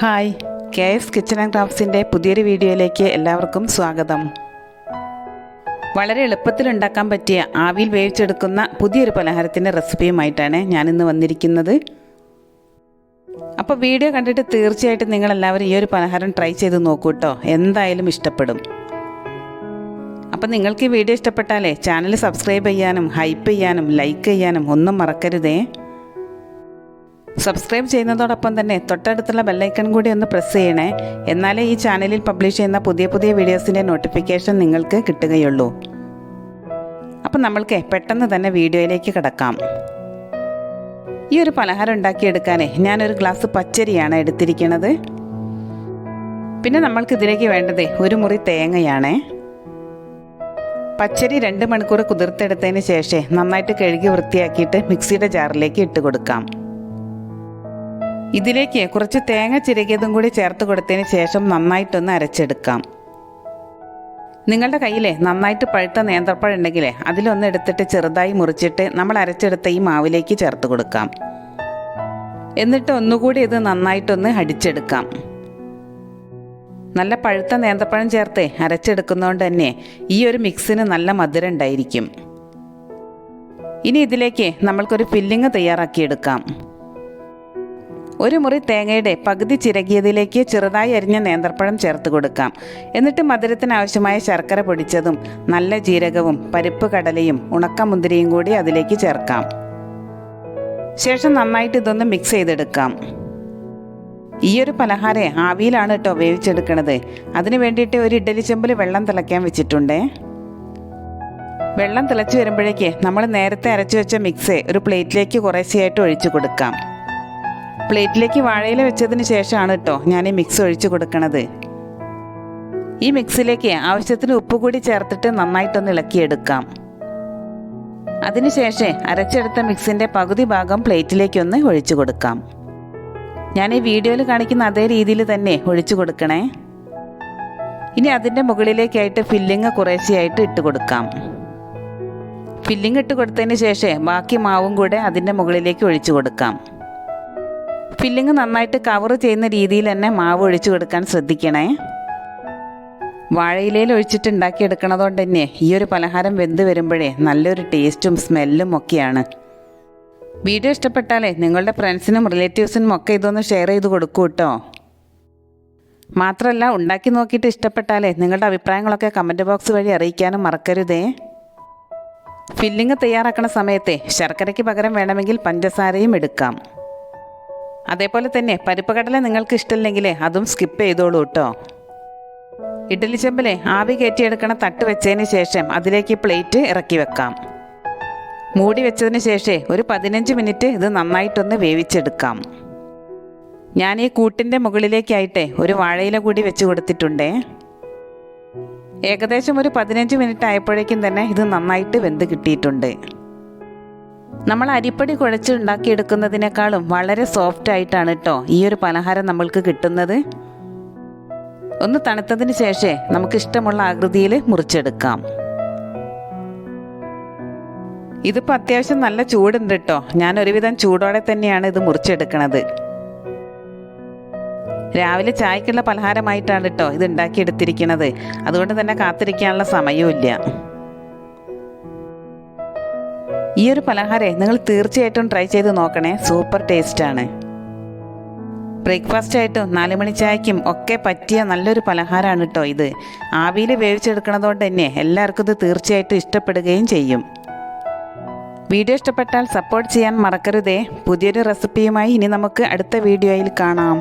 Hi. K S kitchen and ക്രാഫ്റ്റ്സിന്റെ പുതിയൊരു വീഡിയോയിലേക്ക് എല്ലാവർക്കും സ്വാഗതം. വളരെ എളുപ്പത്തിൽ ഉണ്ടാക്കാൻ പറ്റിയ ആവിയിൽ വേവിച്ചെടുക്കുന്ന പുതിയൊരു പലഹാരത്തിന്റെ റെസിപ്പിയുമായിട്ടാണ് ഞാനിന്ന് വന്നിരിക്കുന്നത്. അപ്പോൾ വീഡിയോ കണ്ടിട്ട് തീർച്ചയായിട്ടും നിങ്ങളെല്ലാവരും ഈ ഒരു പലഹാരം ട്രൈ ചെയ്ത് നോക്കൂ കേട്ടോ എന്തായാലും ഇഷ്ടപ്പെടും. അപ്പം നിങ്ങൾക്ക് ഈ വീഡിയോ ഇഷ്ടപ്പെട്ടാലേ ചാനൽ സബ്സ്ക്രൈബ് ചെയ്യാനും ഹൈപ്പ് ചെയ്യാനും ലൈക്ക് ചെയ്യാനും ഒന്നും മറക്കരുതേ. സബ്സ്ക്രൈബ് ചെയ്യുന്നതോടൊപ്പം തന്നെ തൊട്ടടുത്തുള്ള ബെല്ലൈക്കൺ കൂടി ഒന്ന് പ്രസ് ചെയ്യണേ. എന്നാലേ ഈ ചാനലിൽ പബ്ലിഷ് ചെയ്യുന്ന പുതിയ പുതിയ വീഡിയോസിന്റെ നോട്ടിഫിക്കേഷൻ നിങ്ങൾക്ക് കിട്ടുകയുള്ളൂ. അപ്പം നമ്മൾക്ക് പെട്ടെന്ന് തന്നെ വീഡിയോയിലേക്ക് കിടക്കാം. ഈ ഒരു പലഹാരം ഉണ്ടാക്കിയെടുക്കാനേ ഞാനൊരു ഗ്ലാസ് പച്ചരിയാണ് എടുത്തിരിക്കുന്നത് പിന്നെ നമ്മൾക്ക് ഇതിലേക്ക് വേണ്ടത് ഒരു മുറി തേങ്ങയാണേ. പച്ചരി രണ്ട് മണിക്കൂർ കുതിർത്തെടുത്തതിന് ശേഷം നന്നായിട്ട് കഴുകി വൃത്തിയാക്കിയിട്ട് മിക്സിയുടെ ജാറിലേക്ക് ഇട്ട് കൊടുക്കാം. ഇതിലേക്ക് കുറച്ച് തേങ്ങ ചിരകിയതും കൂടി ചേർത്ത് കൊടുത്തതിന് ശേഷം നന്നായിട്ടൊന്ന് അരച്ചെടുക്കാം. നിങ്ങളുടെ കയ്യിലെ നന്നായിട്ട് പഴുത്ത നേന്ത്രപ്പഴം ഉണ്ടെങ്കിലേ അതിലൊന്ന് എടുത്തിട്ട് ചെറുതായി മുറിച്ചിട്ട് നമ്മൾ അരച്ചെടുത്ത ഈ മാവിലേക്ക് ചേർത്ത് കൊടുക്കാം. എന്നിട്ട് ഒന്നുകൂടി ഇത് നന്നായിട്ടൊന്ന് അടിച്ചെടുക്കാം. നല്ല പഴുത്ത നേന്ത്രപ്പഴം ചേർത്ത് അരച്ചെടുക്കുന്നതുകൊണ്ട് തന്നെ ഈ ഒരു മിക്സിന് നല്ല മധുരം ഉണ്ടായിരിക്കും. ഇനി ഇതിലേക്ക് നമ്മൾക്കൊരു ഫില്ലിങ് തയ്യാറാക്കിയെടുക്കാം. ഒരു മുറി തേങ്ങയുടെ പകുതി ചിരകിയതിലേക്ക് ചെറുതായി അരിഞ്ഞ നേന്ത്രപ്പഴം ചേർത്ത് കൊടുക്കാം. എന്നിട്ട് മധുരത്തിനാവശ്യമായ ശർക്കര പൊടിച്ചതും നല്ല ജീരകവും പരിപ്പ് കടലയും ഉണക്കമുന്തിരിയും കൂടി അതിലേക്ക് ചേർക്കാം. ശേഷം നന്നായിട്ട് ഇതൊന്ന് മിക്സ് ചെയ്തെടുക്കാം. ഈ ഒരു പലഹാരം ആവിയിലാണ് കേട്ടോ വേവിച്ചെടുക്കണത്. അതിന് വേണ്ടിയിട്ട് ഒരു ഇഡലി ചെമ്പിൽ വെള്ളം തിളയ്ക്കാൻ വെച്ചിട്ടുണ്ടേ. വെള്ളം തിളച്ച് വരുമ്പോഴേക്ക് നമ്മൾ നേരത്തെ അരച്ചു വെച്ച മിക്സ് ഒരു പ്ലേറ്റിലേക്ക് കുറേശ്ശെയായിട്ട് ഒഴിച്ചു കൊടുക്കാം. പ്ലേറ്റിലേക്ക് വാഴയില വെച്ചതിന് ശേഷമാണ് കേട്ടോ ഞാൻ ഈ മിക്സ് ഒഴിച്ചു കൊടുക്കണത്. ഈ മിക്സിലേക്ക് ആവശ്യത്തിന് ഉപ്പ് കൂടി ചേർത്തിട്ട് നന്നായിട്ടൊന്ന് ഇളക്കിയെടുക്കാം. അതിനുശേഷം അരച്ചെടുത്ത മിക്സിന്റെ പകുതി ഭാഗം പ്ലേറ്റിലേക്കൊന്ന് ഒഴിച്ചു കൊടുക്കാം. ഞാൻ ഈ വീഡിയോയിൽ കാണിക്കുന്ന അതേ രീതിയിൽ തന്നെ ഒഴിച്ചു കൊടുക്കണേ. ഇനി അതിന്റെ മുകളിലേക്കായിട്ട് ഫില്ലിങ് കുറേശ്ശെയായിട്ട് ഇട്ട് കൊടുക്കാം. ഫില്ലിങ് ഇട്ട് കൊടുത്തതിന് ശേഷം ബാക്കി മാവും കൂടെ അതിന്റെ മുകളിലേക്ക് ഒഴിച്ചു കൊടുക്കാം. ഫില്ലിങ് നന്നായിട്ട് കവർ ചെയ്യുന്ന രീതിയിൽ തന്നെ മാവ് ഒഴിച്ചു കൊടുക്കാൻ ശ്രദ്ധിക്കണേ. വാഴയിലയിൽ ഒഴിച്ചിട്ട് ഉണ്ടാക്കിയെടുക്കണതുകൊണ്ട് തന്നെ ഈ ഒരു പലഹാരം വെന്ത് വരുമ്പോഴേ നല്ലൊരു ടേസ്റ്റും സ്മെല്ലും ഒക്കെയാണ്. വീഡിയോ ഇഷ്ടപ്പെട്ടാലേ നിങ്ങളുടെ ഫ്രണ്ട്സിനും റിലേറ്റീവ്സിനും ഒക്കെ ഇതൊന്ന് ഷെയർ ചെയ്ത് കൊടുക്കൂ കേട്ടോ മാത്രമല്ല ഉണ്ടാക്കി നോക്കിയിട്ട് ഇഷ്ടപ്പെട്ടാലേ നിങ്ങളുടെ അഭിപ്രായങ്ങളൊക്കെ കമന്റ് ബോക്സ് വഴി അറിയിക്കാനും മറക്കരുതേ. ഫില്ലിങ് തയ്യാറാക്കുന്ന സമയത്തെ ശർക്കരയ്ക്ക് പകരം വേണമെങ്കിൽ പഞ്ചസാരയും എടുക്കാം. അതേപോലെ തന്നെ പരിപ്പ് കടല നിങ്ങൾക്ക് ഇഷ്ടമില്ലെങ്കിൽ അതും സ്കിപ്പ് ചെയ്തോളൂ കേട്ടോ ഇഡ്ഡലി ചെമ്പിലെ ആവി കയറ്റിയെടുക്കണ തട്ട് വെച്ചതിന് ശേഷം അതിലേക്ക് പ്ലേറ്റ് ഇറക്കി വെക്കാം. മൂടി വെച്ചതിന് ശേഷം ഒരു പതിനഞ്ച് മിനിറ്റ് ഇത് നന്നായിട്ടൊന്ന് വേവിച്ചെടുക്കാം. ഞാൻ ഈ കൂട്ടിന്റെ മുകളിലേക്കായിട്ട് ഒരു വാഴയില കൂടി വെച്ച് കൊടുത്തിട്ടുണ്ടേ. ഏകദേശം ഒരു പതിനഞ്ച് മിനിറ്റ് ആയപ്പോഴേക്കും തന്നെ ഇത് നന്നായിട്ട് വെന്ത് കിട്ടിയിട്ടുണ്ട്. നമ്മൾ അരിപ്പടി കുഴച്ച് ഉണ്ടാക്കിയെടുക്കുന്നതിനേക്കാളും വളരെ സോഫ്റ്റ് ആയിട്ടാണ് കേട്ടോ ഈ ഒരു പലഹാരം നമ്മൾക്ക് കിട്ടുന്നത്. ഒന്ന് തണുത്തതിന് ശേഷമേ നമുക്ക് ഇഷ്ടമുള്ള ആകൃതിയിൽ മുറിച്ചെടുക്കാം. ഇതിപ്പോൾ അത്യാവശ്യം നല്ല ചൂടുണ്ട് കേട്ടോ ഞാൻ ഒരുവിധം ചൂടോടെ തന്നെയാണ് ഇത് മുറിച്ചെടുക്കണത്. രാവിലെ ചായക്കുള്ള പലഹാരമായിട്ടാണ് കേട്ടോ ഇത് ഉണ്ടാക്കിയെടുത്തിരിക്കുന്നത് അതുകൊണ്ട് തന്നെ കാത്തിരിക്കാനുള്ള സമയവും ഈ ഒരു പലഹാരം നിങ്ങൾ തീർച്ചയായിട്ടും ട്രൈ ചെയ്ത് നോക്കണേ. സൂപ്പർ ടേസ്റ്റാണ് ബ്രേക്ക്ഫാസ്റ്റ് ആയിട്ടും നാല് മണി ചായക്കും ഒക്കെ പറ്റിയ നല്ലൊരു പലഹാരമാണ് കേട്ടോ ഇത്. ആവിയിൽ വേവിച്ചെടുക്കുന്നതുകൊണ്ട് തന്നെ എല്ലാവർക്കും ഇത് തീർച്ചയായിട്ടും ഇഷ്ടപ്പെടുകയും ചെയ്യും. വീഡിയോ ഇഷ്ടപ്പെട്ടാൽ സപ്പോർട്ട് ചെയ്യാൻ മറക്കരുതേ. പുതിയൊരു റെസിപ്പിയുമായി ഇനി നമുക്ക് അടുത്ത വീഡിയോയിൽ കാണാം.